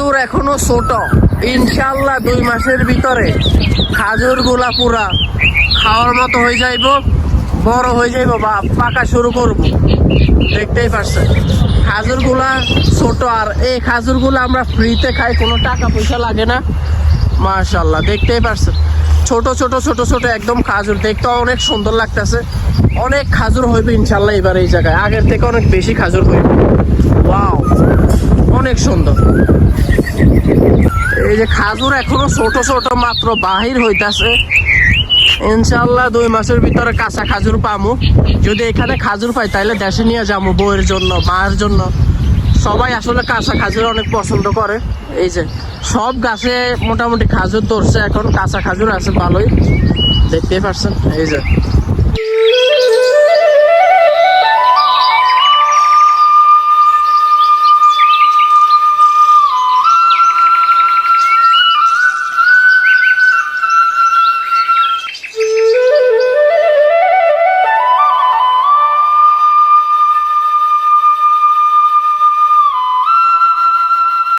খাজুর এখনও ছোট। ইনশাল্লাহ দুই মাসের ভিতরে খাজুরগুলা পুরা খাওয়ার মতো হয়ে যাইব, বড় হয়ে যাইব বা পাকা শুরু করব। দেখতেই পারছেন। খাজুরগুলা ছোট আর এই খাজুরগুলা আমরা ফ্রিতে খাই, কোনো টাকা পয়সা লাগে না। মাশাল্লাহ দেখতেই পারছেন। ছোট ছোট ছোট ছোট একদম খাজুর। দেখতে অনেক সুন্দর লাগতেছে। অনেক খাজুর হইবে ইনশাল্লাহ এবার এই জায়গায়। আগের থেকে অনেক বেশি খাজুর হইবে। ওয়াও। অনেক সুন্দর। এই যে খাজুর এখনও ছোট ছোট, মাত্র বাহির হইতাছে। ইনশাল্লাহ দুই মাসের ভিতরে কাঁচা খাজুর পামু। যদি এখানে খাজুর পাই তাহলে দেশে নিয়ে যাব বউয়ের জন্য, মায়ের জন্য। সবাই আসলে কাঁচা খাজুর অনেক পছন্দ করে। এই যে সব গাছে মোটামুটি খাজুর ধরছে এখন, কাঁচা খাজুর আছে ভালোই। দেখতেই পারছেন, এই যে।